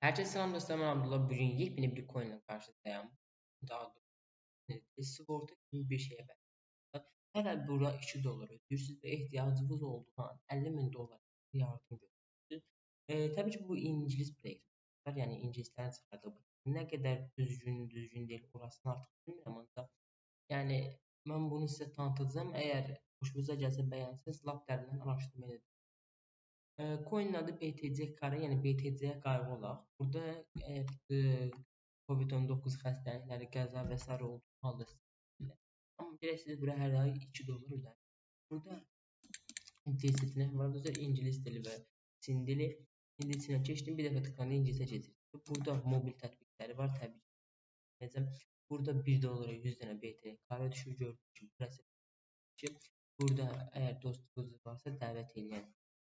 Herkese selam dostlar, ben Abdullah. Bugün yepyeni bir coin ile karşınızdayım. Daha doğrusu e, sigorta gibi bir şeye benziyor. Her burada 2 dolar ödüyorsunuz ve ihtiyacınız olduğu an 50 bin dolar yardım görüyorsunuz. E, tabii ki bu İngiliz plaklar yani İngilizlerin çıxardığı ne kadar düzgün düzgün değil orasını artık bilmirəm ancaq yani ben bunu size tanıtacağım. Eğer hoşunuza gelse beğenseniz lap dərindən araşdırma edin. Coin'in adı BTC kare, yəni BTC-yə qayğı olaq. Burada əgər e, COVID-19 xəstəlikləri, qəza və s. olduğu halda amma biləsiniz bura hər ay 2 dollar ödənir. Burada desitinə var. Burada ingilis dili və Çin dili. İngilizcə keçdim. Bir dəfə tıklandı ingiliscə keçir. Burada mobil tətbiqləri var təbii ki. Necə? Burada 1 dollara 100 dənə BT kare düşür. Gördüyünüz kimi burası burada əgər dostunuz varsa dəvət edin.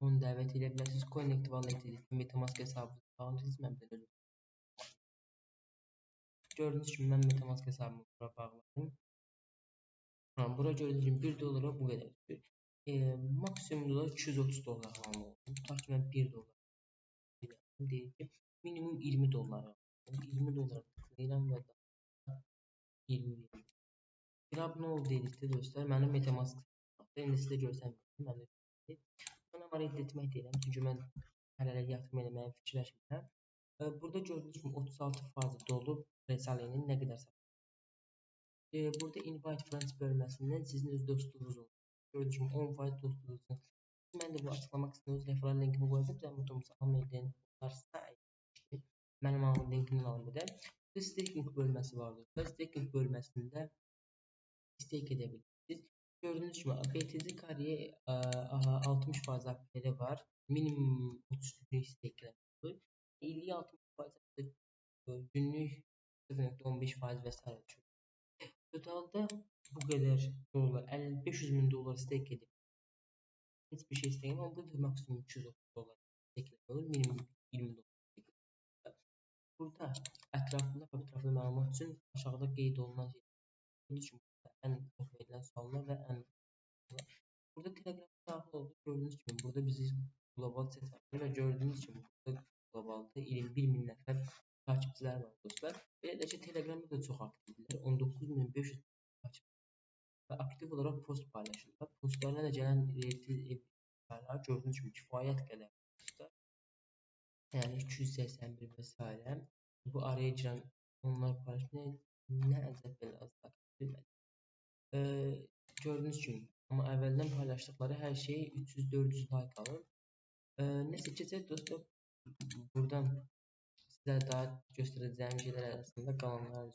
Onu dəvət edə bilərsiniz. Connect Wallet edib MetaMask hesabınızı bağlayırsınız. Mən belə özüm. Gördüyünüz kimi mən MetaMask hesabımı bura bağladım. Ha, bura gördüyünüz kimi 1 dolara bu qədər düşür. E, maksimum dolar 230 dollar falan oldu. Ta ki mən 1 dolar deyir ki, minimum 20 dollar 20 dollara tıklayıram və daha 20 Grab nə oldu dedikdə dostlar, mənim MetaMask indi sizə görsənmirəm. Məndə Buna var elde etmək deyirəm, çünki mən hələlik yatırım eləməyə fikirləşmirəm. Burada gördüyünüz kimi 36% dolub Resalinin nə qədər satılır. Burada invite friends bölməsindən sizin öz dostunuz olur. Gördüyünüz kimi 10% dostunuzun. Mən də bu açıqlama qisminə öz referral linkimi qoyacağım. Sən mutlaka almayı edin. Varsa mənim alım linkini alın bir də. Burada staking bölməsi vardır. Staking bölməsində stake edə bilirsiniz. Gördüğünüz gibi BTC kareye 60% APR var. Minimum 30 günlük istekler olur. 50-60% günlük 0.15% vesaire düşür. Totalda bu kadar dolar, 50, 500 bin dolar istek edip hiçbir şey istemiyorum ama burada maksimum 230 dolar istekler olur. Minimum 20 dolar Burada ətrafında ətraflı məlumat üçün aşağıda qeyd olunan şey. Bunun üçün ən çox verilən suallar və ən Burada Telegram daxil oldu. Gördüyünüz kimi burada bizi qlobal chat açır və gördüyünüz kimi burada qlobalda 21 min nəfər takipçilər var dostlar. Belə də ki Telegramda da çox aktivdirlər. 19500 takipçi və aktiv olaraq post paylaşırlar. Postlarına da gələn ev gördüyünüz kimi kifayət qədər dostlar. Yəni 281 və s. Bu araya girən onlar paylaşmıyor. Nə əcəb gördüğünüz gibi ama əvvəldən paylaşdıqları hər şey 300-400 like alır. Ee, nəsə keçək dostlar. Buradan sizə daha göstərəcəyim şeylər arasında qalanlar.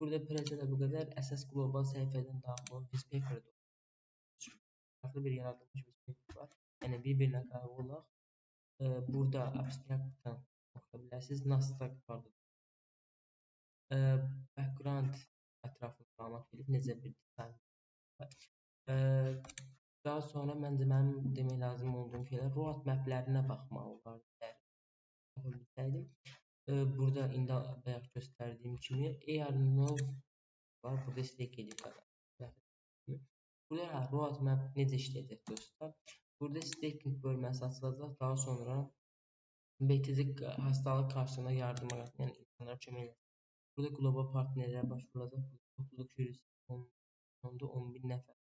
Burada presədə bu qədər əsas qlobal səhifədən daxil olan Whispaper farklı bir yaradılmış Whispaper var. Yəni bir-birinə olaq. Ee, burada abstraktdan oxuya bilərsiniz. Nasdaq vardır. Ee, background ətraflı məlumat verib necə bir dizayn daha sonra məncə mənim demək lazım olduğum şeylər roadmaplərinə baxmaq olardı. Bilsəydim. Burada indi bayaq göstərdiyim kimi ARNov var. Burada stake edir. Burada roadmap necə işləyəcək dostlar? Burada staking bölməsi açılacaq. Daha sonra BTC hastalıq qarşısında yardıma yəni insanlara kömək edəcək. Burada qlobal partnerlərə başvurulacaq. Topluluq jürisi sonunda 10 bin nəfər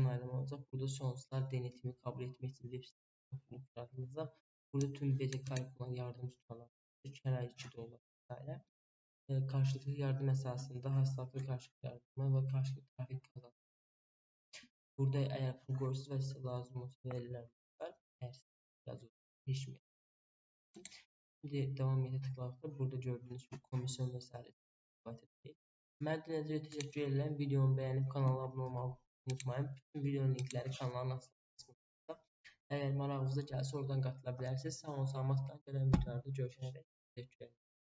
onaylama olacaq. Burada sonuçlar denetimi kabul etmək üçün web topluluq yaradılacaq. Burada tüm BTC kayıtlarına yardım tutanlar hər 2 dollar vesaire. E, karşılıklı yardım əsasında hastalıqlı karşılıklı yardıma və karşılıklı trafik kazanır. Burada əgər pul qoyursunuz və sizə lazım olsa verirlər. Əgər yazılır, heç mi? Şimdi devam edə tıklarsa burada gördüyünüz gibi komisyon vesaire istifade edeyim. Mən dinlədiyiniz üçün təşəkkür edirəm. Videomu bəyənib kanala abunə olmağı unutmayın. Bütün videonun linkləri kanalın açıqlamasında. Əgər marağınıza gəlsə oradan qatıla bilərsiniz. Sağ olun, salamatla gələn videolarda görüşənədək təşəkkür edirəm.